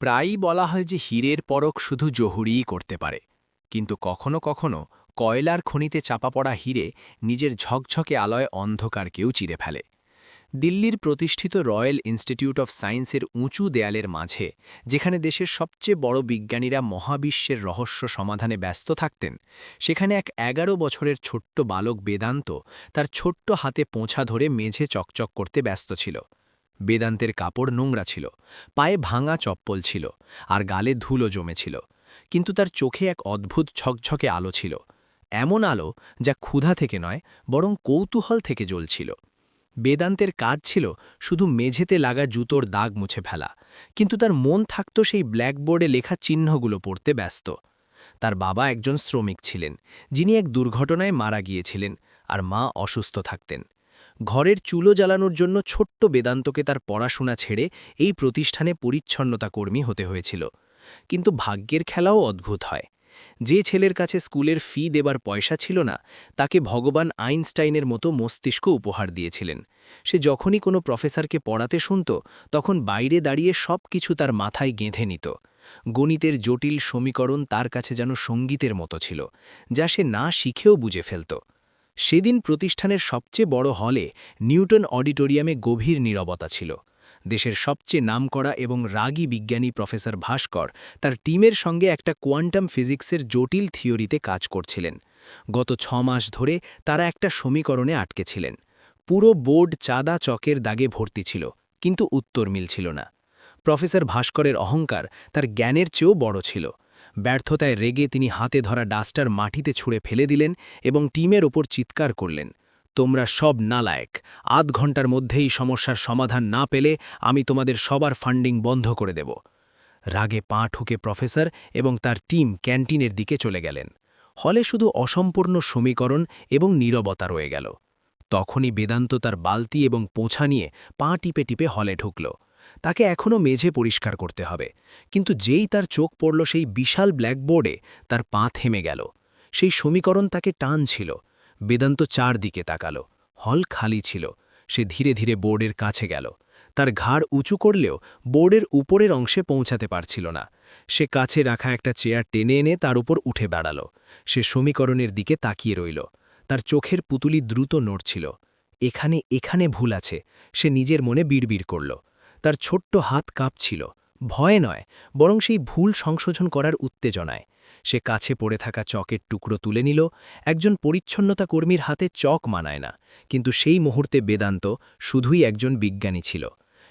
প্রায়ই বলা হয় যে হীরের পরখ শুধু জহুরিই করতে পারে। কিন্তু কখনো কখনো কয়লার খনিতে চাপা পড়া হীরে নিজের ঝকঝকে আলয় অন্ধকারকেও চিরে ফেলে। দিল্লির প্রতিষ্ঠিত রয়্যাল ইনস্টিটিউট অফ সায়েন্সের উঁচু দেয়ালের মাঝে, যেখানে দেশের সবচেয়ে বড় বিজ্ঞানীরা মহাবিশ্বের রহস্য সমাধানে ব্যস্ত থাকতেন, সেখানে এক এগারো বছরের ছোট্ট বালক বেদান্ত তার ছোট্ট হাতে পোঁছা ধরে মেঝে চকচক করতে ব্যস্ত ছিল। বেদান্তের কাপড় নোংরা ছিল, পায়ে ভাঙা চপ্পল ছিল আর গালে ধুলো জমেছিল, কিন্তু তার চোখে এক অদ্ভুত ঝকঝকে আলো ছিল, এমন আলো যা ক্ষুধা থেকে নয়, বরং কৌতূহল থেকে জ্বলছিল। বেদান্তের কাজ ছিল শুধু মেঝেতে লাগা জুতোর দাগ মুছে ফেলা, কিন্তু তার মন থাকত সেই ব্ল্যাকবোর্ডে লেখা চিহ্নগুলো পড়তে ব্যস্ত। তার বাবা একজন শ্রমিক ছিলেন, যিনি এক দুর্ঘটনায় মারা গিয়েছিলেন আর মা অসুস্থ থাকতেন। ঘরের চুলো জ্বালানোর জন্য ছোট্ট বেদান্তকে তার পড়াশোনা ছেড়ে এই প্রতিষ্ঠানে পরিচ্ছন্নতা কর্মী হতে হয়েছিল। কিন্তু ভাগ্যের খেলাও অদ্ভুত হয়। যে ছেলের কাছে স্কুলের ফি দেবার পয়সা ছিল না, তাকে ভগবান আইনস্টাইনের মতো মস্তিষ্ক উপহার দিয়েছিলেন। সে যখনই কোনো প্রফেসরকে পড়াতে শুনত, তখন বাইরে দাঁড়িয়ে সব কিছু তার মাথায় গেঁথে নিত। গণিতের জটিল সমীকরণ তার কাছে যেন সঙ্গীতের মতো ছিল, যা সে না শিখেও বুঝে ফেলত। সেদিন প্রতিষ্ঠানের সবচেয়ে বড় হলে নিউটন অডিটোরিয়ামে গভীর নীরবতা ছিল। দেশের সবচেয়ে নামকরা এবং রাগী বিজ্ঞানী প্রফেসর ভাস্কর তার টিমের সঙ্গে একটা কোয়ান্টাম ফিজিক্সের জটিল থিওরিতে কাজ করছিলেন। গত ছ মাস ধরে তারা একটা সমীকরণে আটকে ছিলেন। পুরো বোর্ড চাঁদা চকের দাগে ভর্তি ছিল, কিন্তু উত্তর মিলছিল না। প্রফেসর ভাস্করের অহংকার তার জ্ঞানের চেয়েও বড় ছিল। ব্যর্থতায় রেগে তিনি হাতে ধরা ডাস্টার মাটিতে ছুঁড়ে ফেলে দিলেন এবং টিমের ওপর চিৎকার করলেন, তোমরা সব নালায়ক, আধ ঘণ্টার মধ্যেই সমস্যার সমাধান না পেলে আমি তোমাদের সবার ফান্ডিং বন্ধ করে দেব রাগে পা ঠুকে প্রফেসর এবং তার টিম ক্যান্টিনের দিকে চলে গেলেন। হলে শুধু অসম্পূর্ণ সমীকরণ এবং নীরবতা রয়ে গেল। তখনই বেদান্ত তার বালতি এবং পোছা নিয়ে পা টিপে টিপে হলে ঢুকল। তাকে এখনও মেঝে পরিষ্কার করতে হবে। কিন্তু যেই তার চোখ পড়ল সেই বিশাল ব্ল্যাকবোর্ডে তার পা থেমে গেল। সেই সমীকরণ তাকে টান ছিল বেদান্ত চারদিকে তাকাল। হল খালি ছিল। সে ধীরে ধীরে বোর্ডের কাছে গেল। তার ঘাড় উঁচু করলেও বোর্ডের উপরের অংশে পৌঁছাতে পারছিল না। সে কাছে রাখা একটা চেয়ার টেনে এনে তার উপর উঠে দাঁড়াল। সে সমীকরণের দিকে তাকিয়ে রইল। তার চোখের পুতুলি দ্রুত নড়ছিল। এখানে এখানে ভুল আছে। সে নিজের মনে বিড়বিড় করল। তার ছোট্ট হাত কাঁপছিল। ভয় নয়, বরং সেই ভুল সংশোধন করার উত্তেজনায়। সে কাছে পড়ে থাকা চকের টুকরো তুলে নিল। একজন পরিচ্ছন্নতা কর্মীর হাতে চক মানায় না। কিন্তু সেই মুহূর্তে বেদান্ত শুধুই একজন বিজ্ঞানী ছিল।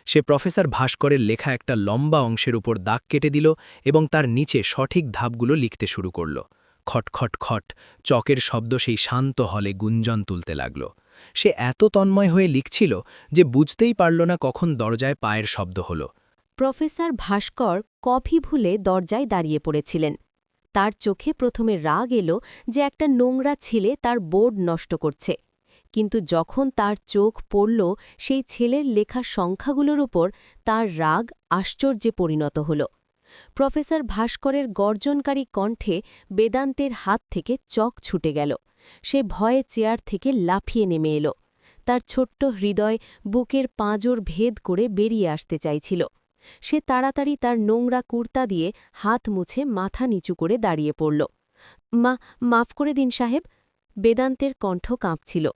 সে প্রফেসর ভাস্করের লেখা একটা লম্বা অংশের উপর দাগ কেটে দিল এবং তার নিচে সঠিক ধাপগুলো লিখতে শুরু করল। খটখট খট, চকের শব্দ সেই শান্ত হলে গুঞ্জন তুলতে লাগল। সে এত তন্ময় হয়ে লিখছিল যে বুঝতেই পারল না কখন দরজায় পায়ের শব্দ হল। প্রফেসর ভাস্কর কফি ভুলে দরজায় দাঁড়িয়ে পড়েছিলেন। তার চোখে প্রথমে রাগ এলো যে একটা নোংরা ছেলে তার বোর্ড নষ্ট করছে। কিন্তু যখন তার চোখ পড়ল, সেই ছেলের লেখা সংখ্যাগুলোর উপর তার রাগ আশ্চর্যে পরিণত হল। প্রফেসর ভাস্করের গর্জনকারী কণ্ঠে বেদান্তের হাত থেকে চক ছুটে গেল। সে ভয়ে চেয়ার থেকে লাফিয়ে নেমে এলো। তার ছোট্ট হৃদয় বুকের পাঁজর ভেদ করে বেরিয়ে আসতে চাইছিল। সে তাড়াতাড়ি তার নোংরা কুর্তা দিয়ে হাত মুছে মাথা নিচু করে দাঁড়িয়ে পড়ল। মা, মাফ করে দিন সাহেব। বেদান্তের কণ্ঠ কাঁপছিল।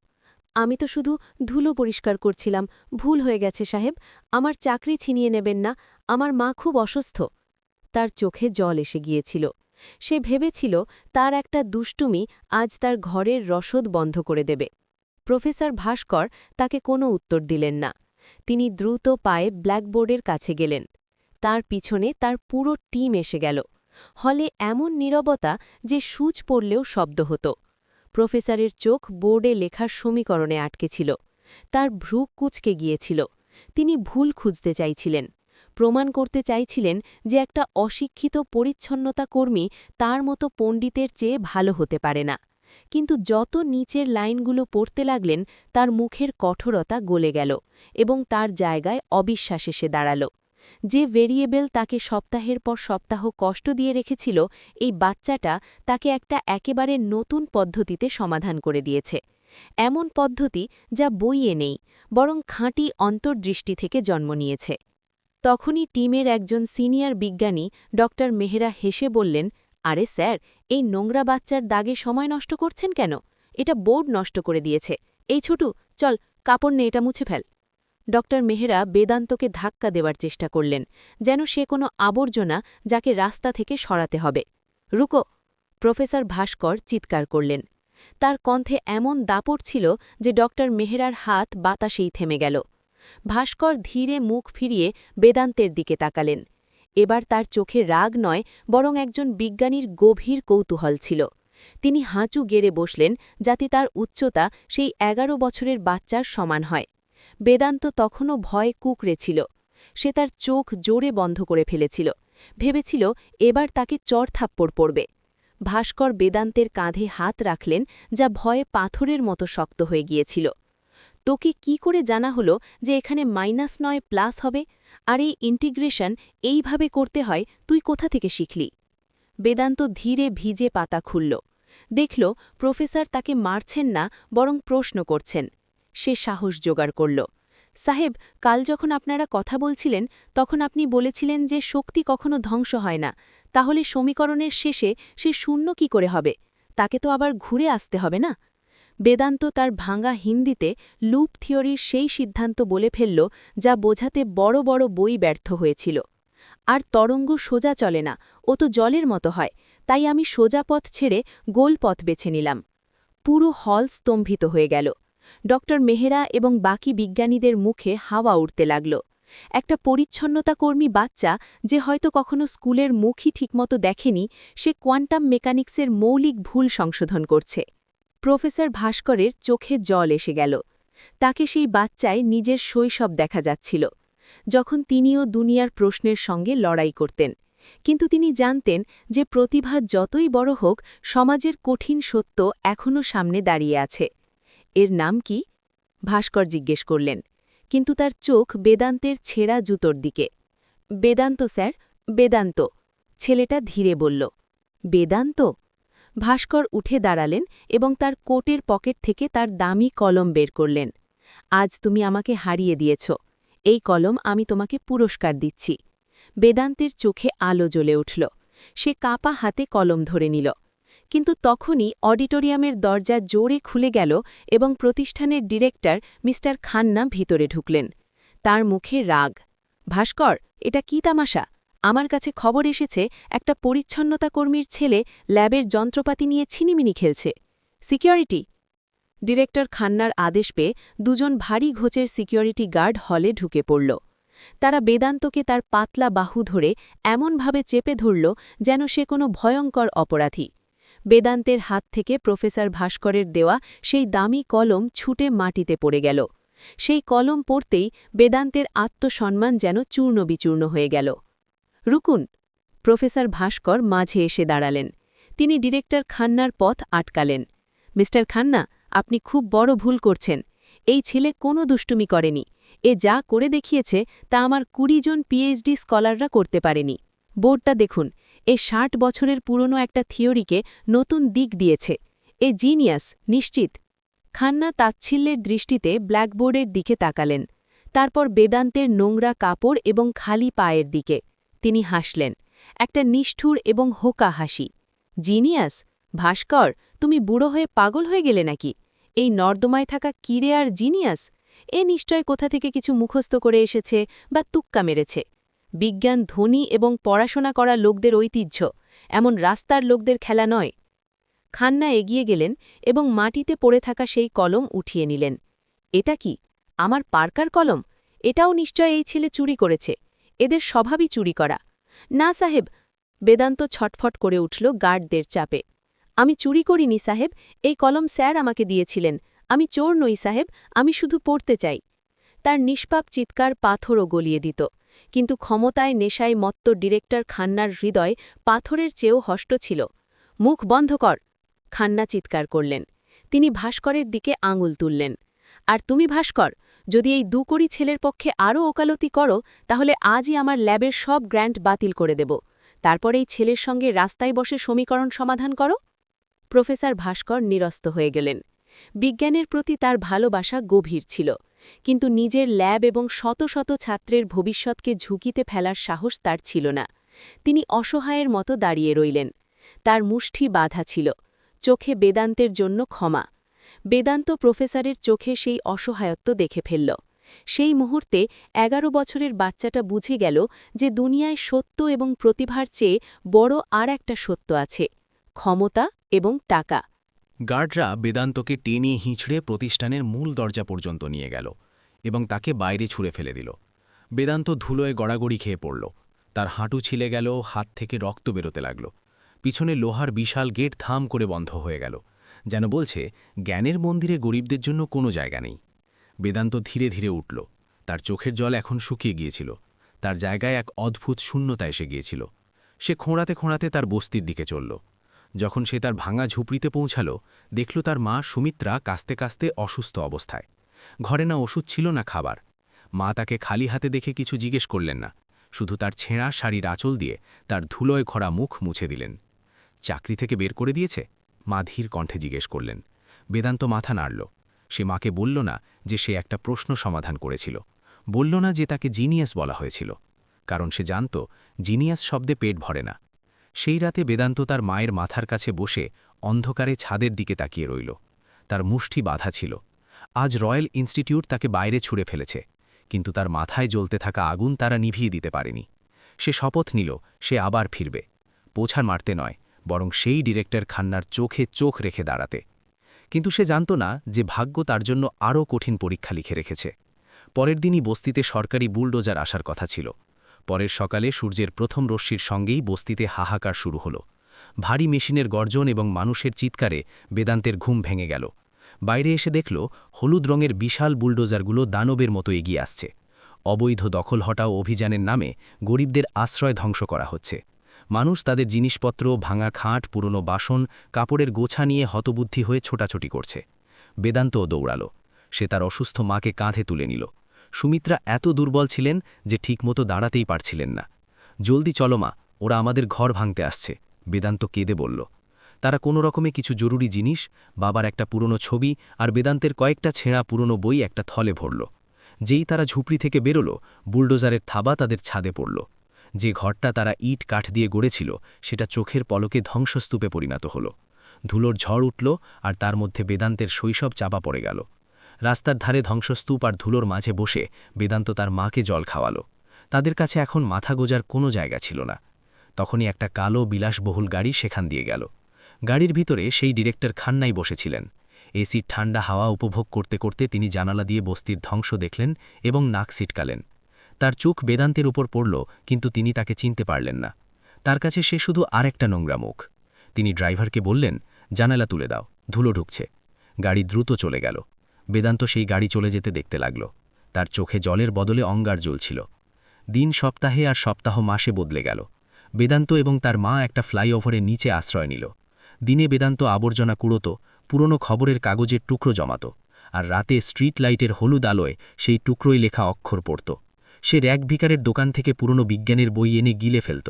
আমি তো শুধু ধুলো পরিষ্কার করছিলাম। ভুল হয়ে গেছে সাহেব। আমার চাকরি ছিনিয়ে নেবেন না। আমার মা খুব অসুস্থ। তার চোখে জল এসে গিয়েছিল। সে ভেবেছিল, তার একটা দুষ্টুমি আজ তার ঘরের রসদ বন্ধ করে দেবে। প্রফেসর ভাস্কর তাকে কোনো উত্তর দিলেন না। তিনি দ্রুত পায়ে ব্ল্যাকবোর্ডের কাছে গেলেন। তার পিছনে তার পুরো টিম এসে গেল। হলে এমন নীরবতা যে সূচ পড়লেও শব্দ হতো। প্রফেসরের চোখ বোর্ডে লেখার সমীকরণে আটকে ছিল। তার ভ্রু কুচকে গিয়েছিল। তিনি ভুল খুঁজতে চাইছিলেন। প্রমাণ করতে চাইছিলেন যে একটা অশিক্ষিত পরিচ্ছন্নতা কর্মী তার মতো পণ্ডিতের চেয়ে ভালো হতে পারে না। কিন্তু যত নিচের লাইনগুলো পড়তে লাগলেন, তার মুখের কঠোরতা গলে গেল এবং তার জায়গায় অবিশ্বাস এসে দাঁড়াল। যে ভেরিয়েবল তাকে সপ্তাহের পর সপ্তাহ কষ্ট দিয়ে রেখেছিল, এই বাচ্চাটা তাকে একটা একেবারে নতুন পদ্ধতিতে সমাধান করে দিয়েছে। এমন পদ্ধতি যা বইয়ে নেই, বরং খাঁটি অন্তর্দৃষ্টি থেকে জন্ম নিয়েছে। তখনই টিমের একজন সিনিয়র বিজ্ঞানী ডক্টর মেহরা হেসে বললেন, আরে স্যার, এই নোংরা বাচ্চার দাগে সময় নষ্ট করছেন কেন? এটা বোর্ড নষ্ট করে দিয়েছে। এই ছোটু, চল, কাপড় নে, এটা মুছে ফেল। ডক্টর মেহরা বেদান্তকে ধাক্কা দেওয়ার চেষ্টা করলেন, যেন সে কোনো আবর্জনা যাকে রাস্তা থেকে সরাতে হবে। রুকো, প্রফেসর ভাস্কর চিৎকার করলেন। তার কণ্ঠে এমন দাপট ছিল যে ডক্টর মেহরার হাত বাতাসেই থেমে গেল। ভাস্কর ধীরে মুখ ফিরিয়ে বেদান্তের দিকে তাকালেন। এবার তার চোখে রাগ নয়, বরং একজন বিজ্ঞানীর গভীর কৌতূহল ছিল। তিনি হাঁচু গেড়ে বসলেন, যাতে তার উচ্চতা সেই এগারো বছরের বাচ্চার সমান হয়। বেদান্ত তখনও ভয়ে কুকড়ে ছিল। সে তার চোখ জোরে বন্ধ করে ফেলেছিল। ভেবেছিল, এবার তাকে চড়থাপ্পড় পড়বে। ভাস্কর বেদান্তের কাঁধে হাত রাখলেন, যা ভয়ে পাথরের মতো শক্ত হয়ে গিয়েছিল। তোকে কি করে জানা হলো যে এখানে মাইনাস নয় প্লাস হবে? আর এই ইন্টিগ্রেশন এইভাবে করতে হয়, তুই কোথা থেকে শিখলি? বেদান্ত ধীরে ভিজে পাতা খুলল। দেখল, প্রফেসর তাকে মারছেন না, বরং প্রশ্ন করছেন। সে সাহস জোগাড় করল। সাহেব, কাল যখন আপনারা কথা বলছিলেন, তখন আপনি বলেছিলেন যে শক্তি কখনো ধ্বংস হয় না। তাহলে সমীকরণের শেষে সে শূন্য কি করে হবে? তাকে তো আবার ঘুরে আসতে হবে না? বেদান্ত তার ভাঙা হিন্দিতে লুপ থিওরির সেই সিদ্ধান্ত বলে ফেলল, যা বোঝাতে বড় বড় বই ব্যর্থ হয়েছিল। আর তরঙ্গ সোজা চলে না, ও তো জলের মতো হয়, তাই আমি সোজা পথ ছেড়ে গোল পথ বেছে নিলাম। পুরো হল স্তম্ভিত হয়ে গেল। ডক্টর মেহেরা এবং বাকি বিজ্ঞানীদের মুখে হাওয়া উঠতে লাগল। একটা পরিচ্ছন্নতাকর্মী বাচ্চা যে হয়তো কখনো স্কুলের মুখই ঠিকমতো দেখেনি, সে কোয়ান্টাম মেকানিক্সের মৌলিক ভুল সংশোধন করছে। প্রফেসর ভাস্করের চোখে জল এসে গেল। তাকে সেই বাচ্চায় নিজের শৈশব দেখা যাচ্ছিল, যখন তিনিও দুনিয়ার প্রশ্নের সঙ্গে লড়াই করতেন। কিন্তু তিনি জানতেন যে প্রতিভা যতই বড় হোক, সমাজের কঠিন সত্য এখনও সামনে দাঁড়িয়ে আছে। এর নাম কি? ভাস্কর জিজ্ঞেস করলেন। কিন্তু তার চোখ বেদান্তের ছেঁড়া জুতোর দিকে। বেদান্ত, স্যার, বেদান্ত, ছেলেটা ধীরে বলল। বেদান্ত? ভাস্কর উঠে দাঁড়ালেন এবং তার কোটের পকেট থেকে তার দামি কলম বের করলেন। আজ তুমি আমাকে হারিয়ে দিয়েছ। এই কলম আমি তোমাকে পুরস্কার দিচ্ছি। বেদান্তের চোখে আলো জ্বলে উঠল। সে কাপা হাতে কলম ধরে নিল। কিন্তু তখনই অডিটোরিয়ামের দরজা জোরে খুলে গেল এবং প্রতিষ্ঠানের ডিরেক্টর মিস্টার খান্না ভিতরে ঢুকলেন। তার মুখে রাগ। ভাস্কর, এটা কি তামাশা? আমার কাছে খবর এসেছে, একটা পরিচ্ছন্নতা কর্মীর ছেলে ল্যাবের যন্ত্রপাতি নিয়ে ছিনিমিনি খেলছে। সিকিউরিটি। ডিরেক্টর খান্নার আদেশ পেয়ে দুজন ভারী ঘোচের সিকিউরিটি গার্ড হলে ঢুকে পড়ল। তারা বেদান্তকে তার পাতলা বাহু ধরে এমনভাবে চেপে ধরল যেন সে কোনো ভয়ঙ্কর অপরাধী। বেদান্তের হাত থেকে প্রফেসর ভাস্করের দেওয়া সেই দামি কলম ছুটে মাটিতে পড়ে গেল। সেই কলম পড়তেই বেদান্তের আত্মসম্মান যেন চূর্ণবিচূর্ণ হয়ে গেল। রুকুন, প্রফেসর ভাস্কর মাঝে এসে দাঁড়ালেন। তিনি ডিরেক্টর খান্নার পথ আটকালেন। মিস্টার খান্না, আপনি খুব বড় ভুল করছেন। এই ছেলে কোনো দুষ্টুমি করেনি। এ যা করে দেখিয়েছে, তা আমার কুড়ি জন পিএইচডি স্কলাররা করতে পারেনি। বোর্ডটা দেখুন, এ ষাট বছরের পুরনো একটা থিওরিকে নতুন দিক দিয়েছে। এ জিনিয়াস, নিশ্চিত। খান্না তাচ্ছিল্যের দৃষ্টিতে ব্ল্যাকবোর্ডের দিকে তাকালেন। তারপর বেদান্তের নোংরা কাপড় এবং খালি পায়ের দিকে। তিনি হাসলেন। একটা নিষ্ঠুর এবং হোকা হাসি। জিনিয়াস, ভাস্কর, তুমি বুড়ো হয়ে পাগল হয়ে গেলে নাকি? এই নর্দমায় থাকা কিরে আর জিনিয়াস? এ নিশ্চয় কোথা থেকে কিছু মুখস্থ করে এসেছে বা তুক্কা মেরেছে? বিজ্ঞান, ধনী এবং পড়াশোনা করা লোকদের ঐতিহ্য। এমন রাস্তার লোকদের খেলা নয়। খান্না এগিয়ে গেলেন এবং মাটিতে পড়ে থাকা সেই কলম উঠিয়ে নিলেন। এটা কি? আমার পার্কার কলম? এটাও নিশ্চয় এই ছেলে চুরি করেছে। এদের স্বভাবই চুরি করা। না সাহেব, বেদান্ত ছটফট করে উঠল গার্ডদের চাপে। আমি চুরি করিনি সাহেব, এই কলম স্যার আমাকে দিয়েছিলেন। আমি চোর নই সাহেব, আমি শুধু পড়তে চাই। তার নিষ্পাপ চিৎকার পাথরও গলিয়ে দিত। কিন্তু ক্ষমতায় নেশায় মত্ত ডিরেক্টর খান্নার হৃদয় পাথরের চেয়েও হষ্ট ছিল। মুখ বন্ধ কর, খান্না চিৎকার করলেন। তিনি ভাস্করের দিকে আঙুল তুললেন। আর তুমি ভাস্কর যদি এই দুকড়ি ছেলের পক্ষে আরও ওকালতি করো, তাহলে আজই আমার ল্যাবের সব গ্র্যান্ট বাতিল করে দেব। তারপর এই ছেলের সঙ্গে রাস্তায় বসে সমীকরণ সমাধান করো? প্রফেসর ভাস্কর নিরস্ত হয়ে গেলেন। বিজ্ঞানের প্রতি তার ভালোবাসা গভীর ছিল, কিন্তু নিজের ল্যাব এবং শত শত ছাত্রের ভবিষ্যৎকে ঝুঁকিতে ফেলার সাহস তার ছিল না। তিনি অসহায়ের মতো দাঁড়িয়ে রইলেন। তার মুষ্টি বাধা ছিল। চোখে বেদান্তের জন্য ক্ষমা। বেদান্ত প্রফেসরের চোখে সেই অসহায়ত্ব দেখে ফেলল। সেই মুহূর্তে এগারো বছরের বাচ্চাটা বুঝে গেল যে দুনিয়ায় সত্য এবং প্রতিভার চেয়ে বড় আর একটা সত্য আছে, ক্ষমতা এবং টাকা। গার্ডরা বেদান্তকে টেনে হিঁচড়ে প্রতিষ্ঠানের মূল দরজা পর্যন্ত নিয়ে গেল এবং তাকে বাইরে ছুঁড়ে ফেলে দিল। বেদান্ত ধুলোয় গড়াগড়ি খেয়ে পড়ল। তার হাঁটু ছিলে গেল, হাত থেকে রক্ত বেরোতে লাগল। পিছনে লোহার বিশাল গেট থাম করে বন্ধ হয়ে গেল। যেন বলছে, জ্ঞানের মন্দিরে গরিবদের জন্য কোনো জায়গা নেই। বেদান্ত ধীরে ধীরে উঠল। তার চোখের জল এখন শুকিয়ে গিয়েছিল। তার জায়গায় এক অদ্ভুত শূন্যতা এসে গিয়েছিল। সে খোঁড়াতে খোঁড়াতে তার বস্তির দিকে চলল। যখন সে তার ভাঙা ঝুপড়িতে পৌঁছাল, দেখল তার মা সুমিত্রা কাস্তে কাস্তে অসুস্থ অবস্থায়। ঘরে না ওষুধ ছিল না খাবার। মা তাকে খালি হাতে দেখে কিছু জিজ্ঞেস করলেন না। শুধু তার ছেঁড়া শাড়ির আঁচল দিয়ে তার ধুলোয় খরা মুখ মুছে দিলেন। চাকরি থেকে বের করে দিয়েছে? মা ধীর কণ্ঠে জিজ্ঞেস করলেন, বেদান্ত মাথা নাড়ল। সে মাকে বলল না যে সে একটা প্রশ্ন সমাধান করেছিল। বলল না যে তাকে জিনিয়াস বলা হয়েছিল। কারণ সে জানত, জিনিয়াস শব্দে পেট ভরে না। সেই রাতে বেদান্ত তার মায়ের মাথার কাছে বসে অন্ধকারে ছাদের দিকে তাকিয়ে রইল। তার মুষ্টি বাধা ছিল। আজ রয়্যাল ইনস্টিটিউট তাকে বাইরে ছুঁড়ে ফেলেছে। কিন্তু তার মাথায় জ্বলতে থাকা আগুন তারা নিভিয়ে দিতে পারেনি। সে শপথ নিল, সে আবার ফিরবে। পোছার মারতে নয়। বরং সেই ডিরেক্টর খান্নার চোখে চোখ রেখে দাঁড়াতে। কিন্তু সে জানত না যে ভাগ্য তার জন্য আরও কঠিন পরীক্ষা লিখে রেখেছে। পরের দিনই বস্তিতে সরকারি বুলডোজার আসার কথা ছিল। পরের সকালে সূর্যের প্রথম রশ্মির সঙ্গেই বস্তিতে হাহাকার শুরু হলো। ভারী মেশিনের গর্জন এবং মানুষের চিৎকারে বেদান্তের ঘুম ভেঙে গেল। বাইরে এসে দেখল, হলুদ রঙের বিশাল বুলডোজারগুলো দানবের মতো এগিয়ে আসছে। অবৈধ দখল হটাও অভিযানের নামে গরিবদের আশ্রয় ধ্বংস করা হচ্ছে। মানুষ তাদের জিনিসপত্র, ভাঙা খাট, পুরনো বাসন, কাপড়ের গোছা নিয়ে হতবুদ্ধি হয়ে ছোটাছুটি করছে। বেদান্তও দৌড়াল। সে তার অসুস্থ মাকে কাঁধে তুলে নিল। সুমিত্রা এত দুর্বল ছিলেন যে ঠিকমতো দাঁড়াতেই পারছিলেন না। জলদি চলো মা, ওরা আমাদের ঘর ভাঙতে আসছে, বেদান্ত কেঁদে বলল। তারা কোনো রকমে কিছু জরুরি জিনিস, বাবার একটা পুরনো ছবি আর বেদান্তের কয়েকটা ছেঁড়া পুরনো বই একটা থলে ভরল। যেই তারা ঝুপড়ি থেকে বেরোল, বুলডোজারের থাবা তাদের ছাদে পড়ল। যে ঘরটা তারা ইট কাঠ দিয়ে গড়েছিল, সেটা চোখের পলকে ধ্বংসস্তূপে পরিণত হল। ধুলোর ঝড় উঠল আর তার মধ্যে বেদান্তের শৈশব চাপা পড়ে গেল। রাস্তার ধারে ধ্বংসস্তূপ আর ধুলোর মাঝে বসে বেদান্ত তার মাকে জল খাওয়ালো। তাদের কাছে এখন মাথা গোজার কোনো জায়গা ছিল না। তখনই একটা কালো বিলাসবহুল গাড়ি সেখান দিয়ে গেল। গাড়ির ভিতরে সেই ডিরেক্টর খান্নাই বসেছিলেন। এসির ঠান্ডা হাওয়া উপভোগ করতে করতে তিনি জানালা দিয়ে বস্তির ধ্বংস দেখলেন এবং নাক সিটকালেন তার চোখ বেদান্তের উপর পড়ল, কিন্তু তিনি তাকে চিনতে পারলেন না। তার কাছে সে শুধু আরেকটা নোংরা মুখ। তিনি ড্রাইভারকে বললেন, জানালা তুলে দাও, ধুলো ঢুকছে। গাড়ি দ্রুত চলে গেল। বেদান্ত সেই গাড়ি চলে যেতে দেখতে লাগল। তার চোখে জলের বদলে অঙ্গার জ্বলছিল। দিন সপ্তাহে আর সপ্তাহ মাসে বদলে গেল। বেদান্ত এবং তার মা একটা ফ্লাইওভারের নিচে আশ্রয় নিল। দিনে বেদান্ত আবর্জনা কুড়োত, পুরনো খবরের কাগজের টুকরো জমাত, আর রাতে স্ট্রিট লাইটের হলুদ আলোয় সেই টুকরোই লেখা অক্ষর পড়ত। সে র্যাক ভিকারের দোকান থেকে পুরনো বিজ্ঞানের বই এনে গিলে ফেলত।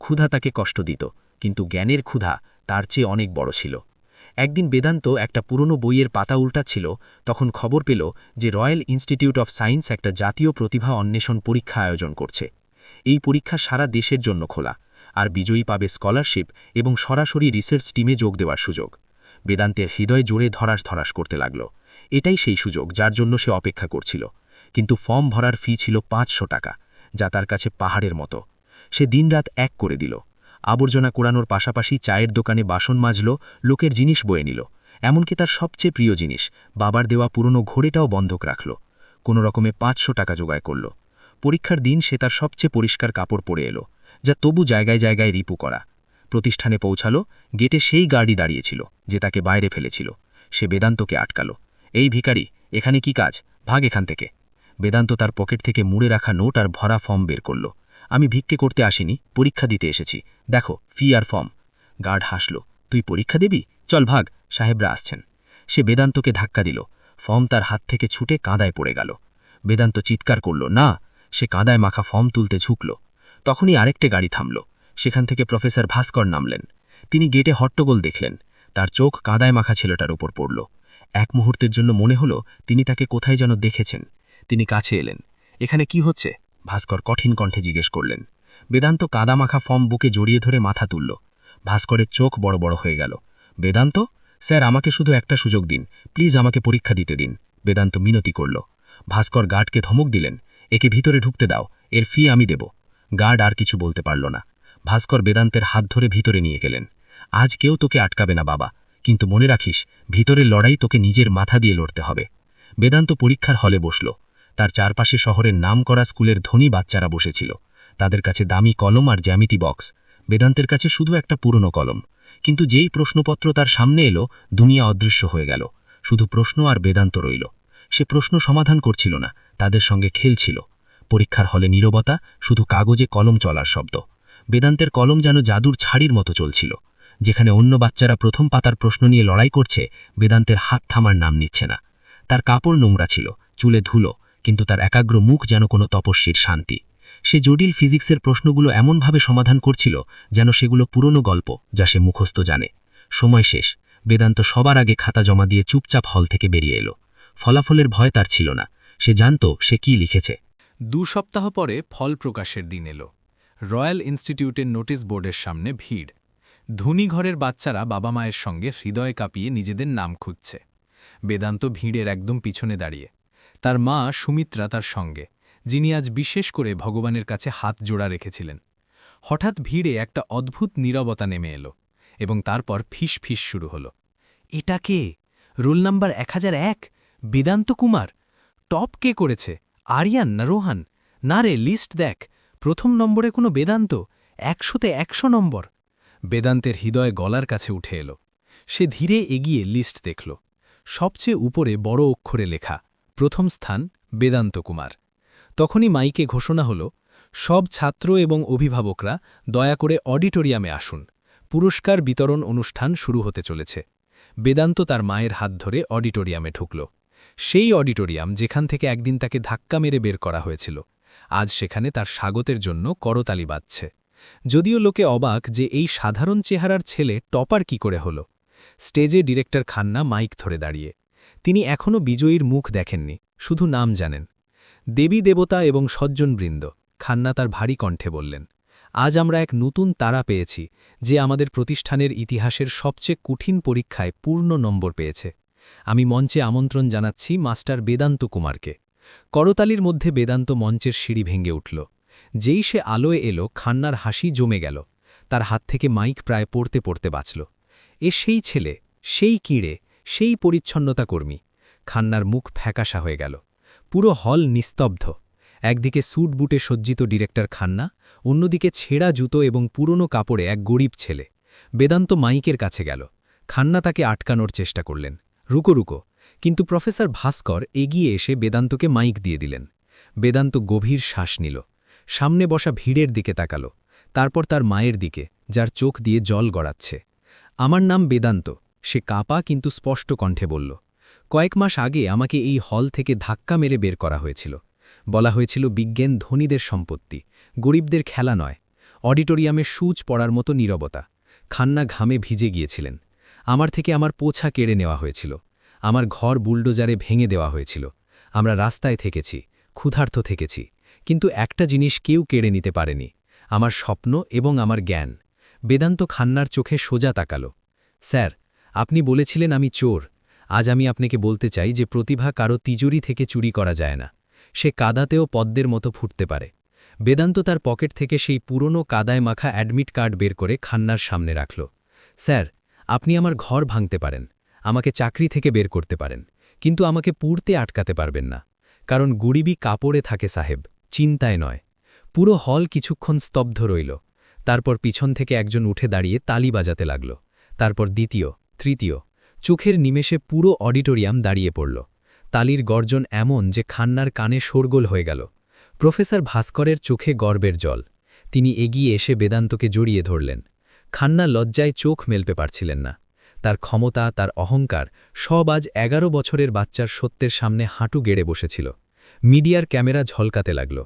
ক্ষুধা তাকে কষ্ট দিত, কিন্তু জ্ঞানের ক্ষুধা তার চেয়ে অনেক বড় ছিল। একদিন বেদান্ত একটা পুরনো বইয়ের পাতা উল্টাচ্ছিল তখন খবর পেল যে রয়্যাল ইনস্টিটিউট অফ সায়েন্স একটা জাতীয় প্রতিভা অন্বেষণ পরীক্ষা আয়োজন করছে। এই পরীক্ষা সারা দেশের জন্য খোলা, আর বিজয়ী পাবে স্কলারশিপ এবং সরাসরি রিসার্চ টিমে যোগ দেওয়ার সুযোগ। বেদান্তের হৃদয় জোরে ধরাস ধরাস করতে লাগল। এটাই সেই সুযোগ যার জন্য সে অপেক্ষা করছিল। কিন্তু ফর্ম ভরার ফি ছিল পাঁচশো টাকা, যা তার কাছে পাহাড়ের মতো। সে দিনরাত এক করে দিল। আবর্জনা কোড়ানোর পাশাপাশি চায়ের দোকানে বাসন মাজল, লোকের জিনিস বয়ে নিল। এমনকি তার সবচেয়ে প্রিয় জিনিস, বাবার দেওয়া পুরনো ঘোড়েটাও বন্ধক রাখল। কোনো রকমে পাঁচশো টাকা জোগায় করল। পরীক্ষার দিন সে তার সবচেয়ে পরিষ্কার কাপড় পরে এলো, যা তবু জায়গায় জায়গায় রিপু করা। প্রতিষ্ঠানে পৌঁছালো, গেটে সেই গাড়ি দাঁড়িয়েছিল যে তাকে বাইরে ফেলেছিল। সে বেদান্তকে আটকাল। এই ভিখারি, এখানে কি কাজ? ভাগ এখান থেকে। বেদান্ত তার পকেট থেকে মুড়ে রাখা নোট আর ভরা ফর্ম বের করল। আমি ভিক্ষে করতে আসিনি, পরীক্ষা দিতে এসেছি। দেখো, ফি আর ফর্ম। গার্ড হাসল। তুই পরীক্ষা দিবি? চল ভাগ, সাহেবরা আসছেন। সে বেদান্তকে ধাক্কা দিল। ফর্ম তার হাত থেকে ছুটে কাদায় পড়ে গেল। বেদান্ত চিৎকার করল, না! সে কাদায় মাখা ফর্ম তুলতে ঝুঁকল। তখনই আরেকটে গাড়ি থামল। সেখান থেকে প্রফেসর ভাস্কর নামলেন। তিনি গেটে হট্টগোল দেখলেন। তার চোখ কাদায় মাখা ছেলেটার উপর পড়ল। এক মুহূর্তের জন্য মনে হলো তিনি তাকে কোথায় যেন দেখেছেন। তিনি কাছে এলেন। এখানে কি হচ্ছে? ভাস্কর কঠিন কণ্ঠে জিজ্ঞেস করলেন। বেদান্ত কাদামাখা ফর্ম বুকে জড়িয়ে ধরে মাথা তুলল। ভাস্করের চোখ বড় বড় হয়ে গেল। বেদান্ত? স্যার, আমাকে শুধু একটা সুযোগ দিন। প্লিজ আমাকে পরীক্ষা দিতে দিন। বেদান্ত মিনতি করল। ভাস্কর গার্ডকে ধমক দিলেন। একে ভিতরে ঢুকতে দাও। এর ফি আমি দেব। গার্ড আর কিছু বলতে পারল না। ভাস্কর বেদান্তের হাত ধরে ভিতরে নিয়ে গেলেন। আজ কেউ তোকে আটকাবে না, বাবা। কিন্তু মনে রাখিস, ভিতরের লড়াই তোকে নিজের মাথা দিয়ে লড়তে হবে। বেদান্ত পরীক্ষার হলে বসল। তার চারপাশে শহরের নাম করা স্কুলের ধনী বাচ্চারা বসেছিল। তাদের কাছে দামি কলম আর জ্যামিতি বক্স। বেদান্তের কাছে শুধু একটা পুরনো কলম। কিন্তু যেই প্রশ্নপত্র তার সামনে এলো, দুনিয়া অদৃশ্য হয়ে গেল। শুধু প্রশ্ন আর বেদান্ত রইল। সে প্রশ্ন সমাধান করছিল না, তাদের সঙ্গে খেলছিল। পরীক্ষার হলে নীরবতা, শুধু কাগজে কলম চলার শব্দ। বেদান্তের কলম যেন জাদুর ছাড়ির মতো চলছিল। যেখানে অন্য বাচ্চারা প্রথম পাতার প্রশ্ন নিয়ে লড়াই করছে, বেদান্তের হাত থামার নাম নিচ্ছে না। তার কাপড় নোংরা ছিল, চুলে ধুলো কিন্তু তার একাগ্র মুখ যেন কোনো তপস্বীর শান্তি। সে জটিল ফিজিক্সের প্রশ্নগুলো এমনভাবে সমাধান করছিল যেন সেগুলো পুরনো গল্প যা সে মুখস্থ জানে। সময় শেষ। বেদান্ত সবার আগে খাতা জমা দিয়ে চুপচাপ হল থেকে বেরিয়ে এলো। ফলাফলের ভয় তার ছিল না। সে জানত সে কি লিখেছে। দু সপ্তাহ পরে ফল প্রকাশের দিন এলো। রয়্যাল ইনস্টিটিউটের নোটিশ বোর্ডের সামনে ভিড়। ধনী ঘরের বাচ্চারা বাবা মায়ের সঙ্গে হৃদয় কাঁপিয়ে নিজেদের নাম খুঁজছে। বেদান্ত ভিড়ের একদম পিছনে দাঁড়িয়ে। তার মা সুমিত্রা তার সঙ্গে, যিনি আজ বিশেষ করে ভগবানের কাছে হাত জোড়া রেখেছিলেন। হঠাৎ ভিড়ে একটা অদ্ভুত নীরবতা নেমে এলো এবং তারপর ফিস ফিস শুরু হলো। এটা কে? রোল নাম্বার এক হাজার এক? বেদান্ত কুমার? টপ কে করেছে? আরিয়ান না রোহান? না রে, লিস্ট দেখ। প্রথম নম্বরে কোনো বেদান্ত? একশোতে একশো নম্বর? বেদান্তের হৃদয় গলার কাছে উঠে এলো। সে ধীরে এগিয়ে লিস্ট দেখল। সবচেয়ে উপরে বড় অক্ষরে লেখা প্রথম স্থান বেদান্ত কুমার। তখনই মাইকে ঘোষণা হল, সব ছাত্র এবং অভিভাবকরা দয়া করে অডিটোরিয়ামে আসুন। পুরস্কার বিতরণ অনুষ্ঠান শুরু হতে চলেছে। বেদান্ত তার মায়ের হাত ধরে অডিটোরিয়ামে ঢুকল। সেই অডিটোরিয়াম যেখান থেকে একদিন তাকে ধাক্কা মেরে বের করা হয়েছিল। আজ সেখানে তার স্বাগতের জন্য করতালি বাজছে। যদিও লোকে অবাক যে এই সাধারণ চেহারার ছেলে টপার কি করে হল। স্টেজে ডিরেক্টর খান্না মাইক ধরে দাঁড়িয়ে। তিনি এখনও বিজয়ীর মুখ দেখেননি, শুধু নাম জানেন। দেবী দেবতা এবং সজ্জনবৃন্দ খান্না তার ভারী কণ্ঠে বললেন, আজ আমরা এক নতুন তারা পেয়েছি, যে আমাদের প্রতিষ্ঠানের ইতিহাসের সবচেয়ে কঠিন পরীক্ষায় পূর্ণ নম্বর পেয়েছে। আমি মঞ্চে আমন্ত্রণ জানাচ্ছি মাস্টার বেদান্ত কুমারকে। করতালির মধ্যে বেদান্ত মঞ্চের সিঁড়ি ভেঙে উঠল। যেই সে আলোয় এলো, খান্নার হাসি জমে গেল। তার হাত থেকে মাইক প্রায় পড়তে পড়তে বাঁচল। এ সেই ছেলে, সেই কিড়ে সেই পরিচ্ছন্নতা কর্মী। খান্নার মুখ ফ্যাকাশা হয়ে গেল। পুরো হল নিস্তব্ধ। একদিকে স্যুট বুটে সজ্জিত ডিরেক্টর খান্না, অন্যদিকে ছেঁড়া জুতো এবং পুরনো কাপড়ে এক গরিব ছেলে। বেদান্ত মাইকের কাছে গেল। খান্না তাকে আটকানোর চেষ্টা করলেন। রুকো রুকো। কিন্তু প্রফেসর ভাস্কর এগিয়ে এসে বেদান্তকে মাইক দিয়ে দিলেন। বেদান্ত গভীর শ্বাস নিল। সামনে বসা ভিড়ের দিকে তাকালো। তারপর তার মায়ের দিকে, যার চোখ দিয়ে জল গড়াচ্ছে। আমার নাম বেদান্ত। সে কাপা কিন্তু স্পষ্ট কণ্ঠে বলল, কয়েক মাস আগে আমাকে এই হল থেকে ধাক্কা মেরে বের করা হয়েছিল। বলা হয়েছিল বিজ্ঞান ধনীদের সম্পত্তি, গরিবদের খেলা নয়, অডিটোরিয়ামে সূচ পড়ার মতো নীরবতা। খান্না ঘামে ভিজে গিয়েছিলেন। আমার থেকে আমার পোছা কেড়ে নেওয়া হয়েছিল। আমার ঘর বুলডোজারে ভেঙে দেওয়া হয়েছিল। আমরা রাস্তায় থেকেছি ক্ষুধার্থ থেকেছি। কিন্তু একটা জিনিস কেউ কেড়ে নিতে পারেনি, আমার স্বপ্ন এবং আমার জ্ঞান। বেদান্ত খান্নার চোখে সোজা তাকালো। স্যার আপনি বলেছিলেন আমি চোর। আজ আমি আপনাকে বলতে চাই যে প্রতিভা কারও তিজুরি থেকে চুরি করা যায় না। সে কাদাতেও পদ্মের মতো ফুটতে পারে। বেদান্ত তার পকেট থেকে সেই পুরনো কাদায় মাখা অ্যাডমিট কার্ড বের করে খান্নার সামনে রাখল। স্যার, আপনি আমার ঘর ভাঙতে পারেন। আমাকে চাকরি থেকে বের করতে পারেন। কিন্তু আমাকে পুড়তে আটকাতে পারবেন না। কারণ গুড়িবি কাপড়ে থাকে সাহেব, চিন্তায় নয়। পুরো হল কিছুক্ষণ স্তব্ধ রইল। তারপর পিছন থেকে একজন উঠে দাঁড়িয়ে তালি বাজাতে লাগল। তারপর দ্বিতীয় তৃতীয়, চোখের নিমেষে পুরো অডিটোরিয়াম দাঁড়িয়ে পড়ল। তালির গর্জন এমন যে খান্নার কানে শোরগোল হয়ে গেল। প্রফেসর ভাস্করের চোখে গর্বের জল। তিনি এগিয়ে এসে বেদান্তকে জড়িয়ে ধরলেন। খান্না লজ্জায় চোখ মেলতে পারছিলেন না। তার ক্ষমতা, তার অহংকার সব আজ এগারো বছরের বাচ্চার সত্যের সামনে হাঁটু গেড়ে বসেছিল। মিডিয়ার ক্যামেরা ঝলকাতে লাগল।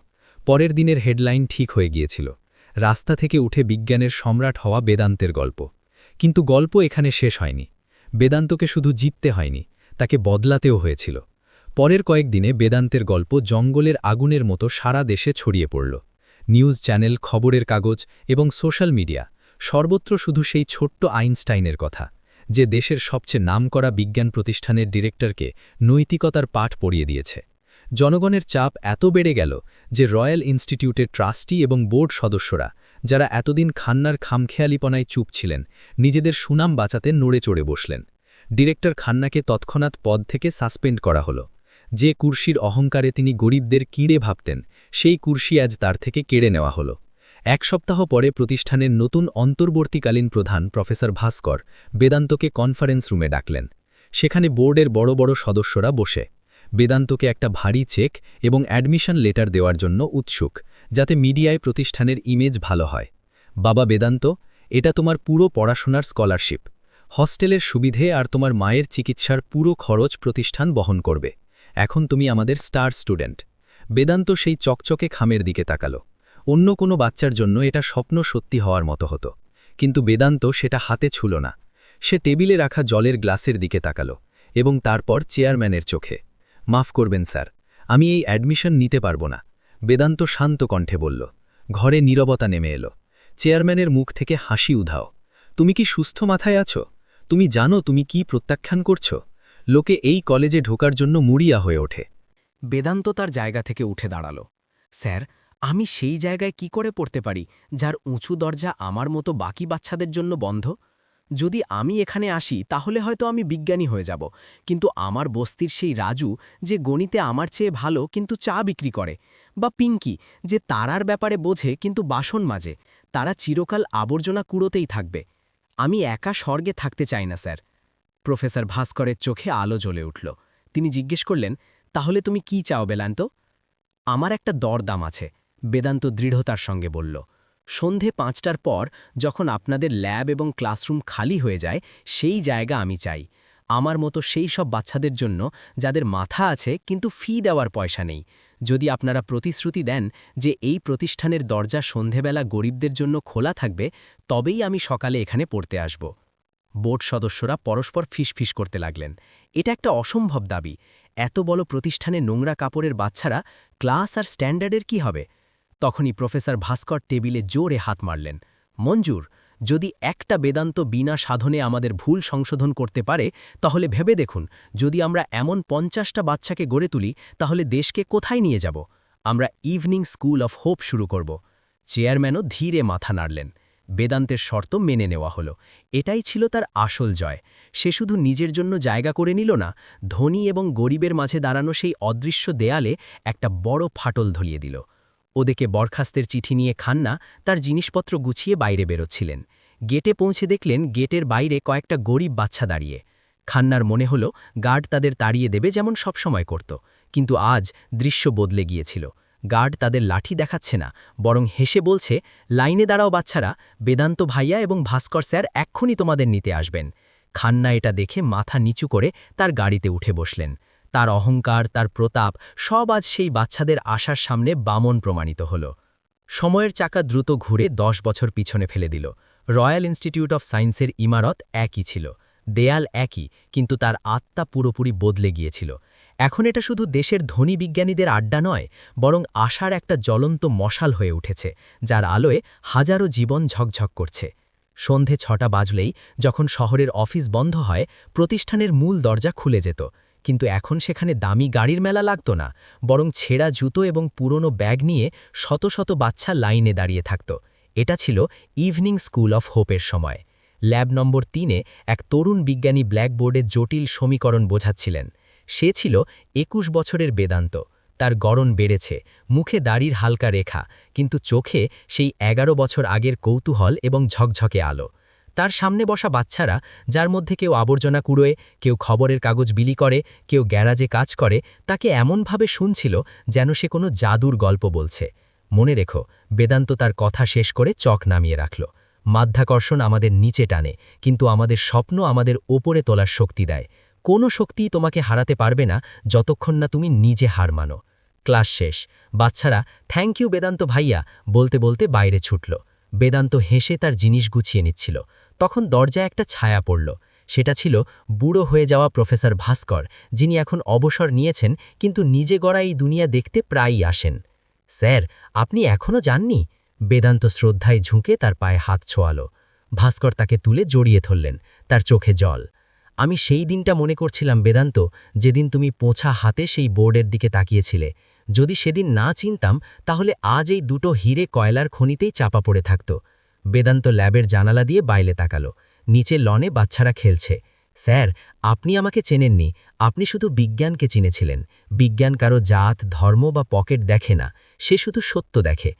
পরের দিনের হেডলাইন ঠিক হয়ে গিয়েছিল। রাস্তা থেকে উঠে বিজ্ঞানের সম্রাট হওয়া বেদান্তের গল্প। কিন্তু গল্প এখানে শেষ হয়নি। বেদান্তকে শুধু জিততে হয়নি, তাকে বদলাতেও হয়েছিল। পরের কয়েকদিনে বেদান্তের গল্প জঙ্গলের আগুনের মতো সারা দেশে ছড়িয়ে পড়ল। নিউজ চ্যানেল, খবরের কাগজ এবং সোশ্যাল মিডিয়া, সর্বত্র শুধু সেই ছোট্ট আইনস্টাইনের কথা, যে দেশের সবচেয়ে নামকরা বিজ্ঞান প্রতিষ্ঠানের ডিরেক্টরকে নৈতিকতার পাঠ পড়িয়ে দিয়েছে। জনগণের চাপ এত বেড়ে গেল যে রয়্যাল ইনস্টিটিউটের ট্রাস্টি এবং বোর্ড সদস্যরা যারা এতদিন খান্নার খামখেয়ালিপনায় চুপ ছিলেন, নিজেদের সুনাম বাঁচাতে নড়ে চড়ে বসলেন। ডিরেক্টর খান্নাকে তৎক্ষণাৎ পদ থেকে সাসপেন্ড করা হলো। যে কুর্সির অহংকারে তিনি গরিবদের কিড়ে ভাবতেন, সেই কুর্সি আজ তার থেকে কেড়ে নেওয়া হলো। এক সপ্তাহ পরে প্রতিষ্ঠানের নতুন অন্তর্বর্তীকালীন প্রধান প্রফেসর ভাস্কর বেদান্তকে কনফারেন্স রুমে ডাকলেন। সেখানে বোর্ডের বড় বড় সদস্যরা বসে। বেদান্তকে একটা ভারী চেক এবং অ্যাডমিশন লেটার দেওয়ার জন্য উৎসুক। যাতে মিডিয়ায় প্রতিষ্ঠানের ইমেজ ভালো হয়। বাবা বেদান্ত, এটা তোমার পুরো পড়াশোনার স্কলারশিপ হস্টেলের সুবিধে আর তোমার মায়ের চিকিৎসার পুরো খরচ প্রতিষ্ঠান বহন করবে। এখন তুমি আমাদের স্টার স্টুডেন্ট বেদান্ত সেই চকচকে খামের দিকে তাকালো। অন্য কোনো বাচ্চার জন্য এটা স্বপ্ন সত্যি হওয়ার মতো হতো। কিন্তু বেদান্ত সেটা হাতে ছুল না। সে টেবিলে রাখা জলের গ্লাসের দিকে তাকালো এবং তারপর চেয়ারম্যানের চোখে। মাফ করবেন স্যার, আমি এই অ্যাডমিশন নিতে পারব না। বেদান্ত শান্ত কণ্ঠে বলল, ঘরে নীরবতা নেমে এলো। চেয়ারম্যানের মুখ থেকে হাসি উধাও। তুমি কি সুস্থ মাথায় আছো? তুমি জানো তুমি কি প্রত্যাখ্যান করছ? লোকে এই কলেজে ঢোকার জন্য মুড়িয়া হয়ে ওঠে। বেদান্ত তার জায়গা থেকে উঠে দাঁড়াল। স্যার, আমি সেই জায়গায় কি করে পড়তে পারি, যার উঁচু দরজা আমার মতো বাকি বাচ্চাদের জন্য বন্ধ? যদি আমি এখানে আসি, তাহলে হয়তো আমি বিজ্ঞানী হয়ে যাব। কিন্তু আমার বস্তির সেই রাজু, যে গণিতে আমার চেয়ে ভালো, কিন্তু চা বিক্রি করে। বা পিঙ্কি, যে তারার ব্যাপারে বোঝে কিন্তু বাসন মাজে, তারা চিরকাল আবর্জনা কুড়োতেই থাকবে। আমি একা স্বর্গে থাকতে চাই না, স্যার। প্রফেসর ভাস্করের চোখে আলো জ্বলে উঠল। তিনি জিজ্ঞেস করলেন, তাহলে তুমি কি চাও, বেলান্ত? আমার একটা দরদাম আছে, বেদান্ত দৃঢ়তার সঙ্গে বলল। সন্ধে পাঁচটার পর যখন আপনাদের ল্যাব এবং ক্লাসরুম খালি হয়ে যায়, সেই জায়গা আমি চাই। আমার মতো সেই সব বাচ্চাদের জন্য, যাদের মাথা আছে, কিন্তু ফি দেওয়ার পয়সা নেই। যদি আপনারা প্রতিশ্রুতি দেন যে এই প্রতিষ্ঠানের দরজা সন্ধেবেলা গরিবদের জন্য খোলা থাকবে, তবেই আমি সকালে এখানে পড়তে আসব। বোর্ড সদস্যরা পরস্পর ফিসফিস করতে লাগলেন। এটা একটা অসম্ভব দাবি। এত বড় প্রতিষ্ঠানে নোংরা কাপড়ের বাচ্চারা ক্লাস আর স্ট্যান্ডার্ডের কি হবে? তখনই প্রফেসর ভাস্কর টেবিলে জোরে হাত মারলেন। মঞ্জুর যদি একটা বেদান্ত বিনা সাধনে আমাদের ভুল সংশোধন করতে পারে, তাহলে ভেবে দেখুন, যদি আমরা এমন পঞ্চাশটা বাচ্চাকে গড়ে তুলি, তাহলে দেশকে কোথায় নিয়ে যাব? আমরা ইভিনিং স্কুল অফ হোপ শুরু করব। চেয়ারম্যানও ধীরে মাথা নাড়লেন। বেদান্তের শর্ত মেনে নেওয়া হলো। এটাই ছিল তার আসল জয়। সে শুধু নিজের জন্য জায়গা করে নিল না, ধনী এবং গরিবের মাঝে দাঁড়ানো সেই অদৃশ্য দেয়ালে একটা বড় ফাটল ধরিয়ে দিল। ওদেকে বরখাস্তের চিঠি নিয়ে খান্না তার জিনিসপত্র গুছিয়ে বাইরে বেরোচ্ছিলেন। গেটে পৌঁছে দেখলেন গেটের বাইরে কয়েকটা গরিব বাচ্চা দাঁড়িয়ে। খান্নার মনে হল, গার্ড তাদের তাড়িয়ে দেবে যেমন সবসময় করত। কিন্তু আজ দৃশ্য বদলে গিয়েছিল। গার্ড তাদের লাঠি দেখাচ্ছে না, বরং হেসে বলছে, লাইনে দাঁড়াও বাচ্চারা, বেদান্ত ভাইয়া এবং ভাস্কর স্যার এক্ষুনি তোমাদের নিতে আসবেন। খান্না এটা দেখে মাথা নিচু করে তার গাড়িতে উঠে বসলেন। তার অহংকার, তার প্রতাপ, সব আজ সেই বাচ্চাদের আশার সামনে বামন প্রমাণিত হল। সময়ের চাকা দ্রুত ঘুরে দশ বছর পিছনে ফেলে দিল। রয়্যাল ইনস্টিটিউট অফ সায়েন্সের ইমারত একই ছিল। দেয়াল একই, কিন্তু তার আত্মা পুরোপুরি বদলে গিয়েছিল। এখন এটা শুধু দেশের ধনী বিজ্ঞানীদের আড্ডা নয়, বরং আশার একটা জ্বলন্ত মশাল হয়ে উঠেছে, যার আলোয় হাজারো জীবন ঝকঝক করছে। সন্ধে ছটা বাজলেই যখন শহরের অফিস বন্ধ হয়, প্রতিষ্ঠানের মূল দরজা খুলে যেত। কিন্তু এখন সেখানে দামি গাড়ির মেলা লাগত না, বরং ছেঁড়া জুতো এবং পুরনো ব্যাগ নিয়ে শত শত বাচ্চা লাইনে দাঁড়িয়ে থাকত। এটা ছিল ইভিনিং স্কুল অফ হোপের সময়। ল্যাব নম্বর তিনে এক তরুণ বিজ্ঞানী ব্ল্যাকবোর্ডে জটিল সমীকরণ বোঝাচ্ছিলেন। সে ছিল একুশ বছরের বেদান্ত। তার গড়ন বেড়েছে, মুখে দাড়ির হালকা রেখা, কিন্তু চোখে সেই এগারো বছর আগের কৌতূহল এবং ঝকঝকে আলো। তার সামনে বসা বাচ্চারা, যার মধ্যে কেউ আবর্জনা কুড়োয়, কেউ খবরের কাগজ বিলি করে, কেউ গ্যারাজে কাজ করে, তাকে এমনভাবে শুনছিল যেন সে কোনো জাদুর গল্প বলছে। মনে রেখো, বেদান্ত তার কথা শেষ করে চক নামিয়ে রাখল। মাধ্যাকর্ষণ আমাদের নিচে টানে, কিন্তু আমাদের স্বপ্ন আমাদের ওপরে তোলার শক্তি দেয়। কোনো শক্তিই তোমাকে হারাতে পারবে না যতক্ষণ না তুমি নিজে হার মানো। ক্লাস শেষ। বাচ্চারা, থ্যাংক ইউ বেদান্ত ভাইয়া, বলতে বলতে বাইরে ছুটল। বেদান্ত হেসে তার জিনিস গুছিয়ে নিচ্ছিল। তখন দরজায় একটা ছায়া পড়ল। সেটা ছিল বুড়ো হয়ে যাওয়া প্রফেসর ভাস্কর, যিনি এখন অবসর নিয়েছেন, কিন্তু নিজে গড়া এই দুনিয়া দেখতে প্রায়ই আসেন। স্যার, আপনি এখনও যাননি? বেদান্ত শ্রদ্ধায় ঝুঁকে তার পায়ে হাত ছোয়াল। ভাস্কর তাকে তুলে জড়িয়ে ধরলেন, তার চোখে জল। আমি সেই দিনটা মনে করছিলাম বেদান্ত, যেদিন তুমি পোঁছা হাতে সেই বোর্ডের দিকে তাকিয়েছিলে। যদি সেদিন না চিনতাম, তাহলে আজ এই দুটো হিরে কয়লার খনিতেই চাপা পড়ে থাকত। বেদান্ত ল্যাবের জানালা দিয়ে বাইলে তাকালো। নিচে লনে বাচ্চারা খেলছে। স্যার, আপনি আমাকে চেনেননি। আপনি শুধু বিজ্ঞানকে চিনেছিলেন। বিজ্ঞান কারও জাত, ধর্ম বা পকেট দেখে না। সে শুধু সত্য দেখে।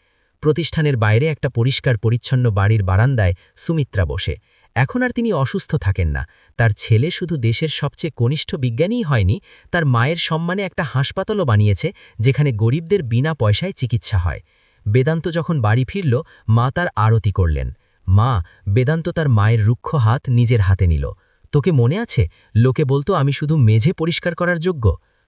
প্রতিষ্ঠানের বাইরে একটা পরিষ্কার পরিচ্ছন্ন বাড়ির বারান্দায় সুমিত্রা বসে। এখন আর তিনি অসুস্থ থাকেন না। তার ছেলে শুধু দেশের সবচেয়ে কনিষ্ঠ বিজ্ঞানীই হয়নি, তার মায়ের সম্মানে একটা হাসপাতালও বানিয়েছে, যেখানে গরিবদের বিনা পয়সায় চিকিৎসা হয়। বেদান্ত যখন বাড়ি ফিরল, মা তার আরতি করলেন। মা, বেদান্ত তার মায়ের রুক্ষ হাত নিজের হাতে নিল। তোকে মনে আছে? লোকে বলতো আমি শুধু মেঝে পরিষ্কার করার যোগ্য?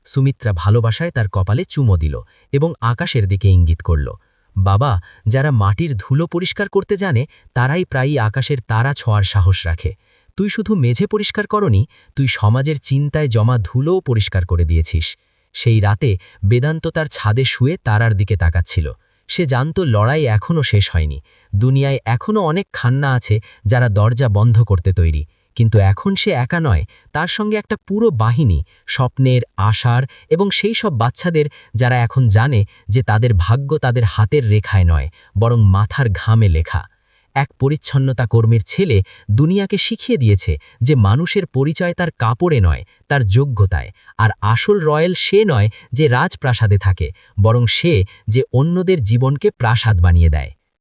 সুমিত্রা ভালোবাসায় তার কপালে চুমো দিল এবং আকাশের দিকে ইঙ্গিত করল। বাবা, যারা মাটির ধুলো পরিষ্কার করতে জানে, তারাই প্রায়ই আকাশের তারা ছোঁয়ার সাহস রাখে। তুই শুধু মেঝে পরিষ্কার করনি, তুই সমাজের চিন্তায় জমা ধুলোও পরিষ্কার করে দিয়েছিস। সেই রাতে বেদান্ত তার ছাদে শুয়ে তারার দিকে তাকাচ্ছিল। সে জানত লড়াই এখনও শেষ হয়নি। দুনিয়ায় এখনও অনেক খান্না আছে যারা দরজা বন্ধ করতে তৈরি। কিন্তু এখন সে একা নয়, তার সঙ্গে একটা পুরো বাহিনী, স্বপ্নের, আশার এবং সেই সব বাচ্চাদের যারা এখন জানে যে তাদের ভাগ্য তাদের হাতের রেখায় নয়, বরং মাথার ঘামে লেখা। এক পরিচ্ছন্নতা কর্মীর ছেলে দুনিয়াকে শিখিয়ে দিয়েছে যে মানুষের পরিচয় তার কাপড়ে নয়, তার যোগ্যতায়। আর আসল রয়্যাল সে নয় যে রাজপ্রাসাদে থাকে, বরং সে যে অন্যদের জীবনকে প্রাসাদ বানিয়ে দেয়।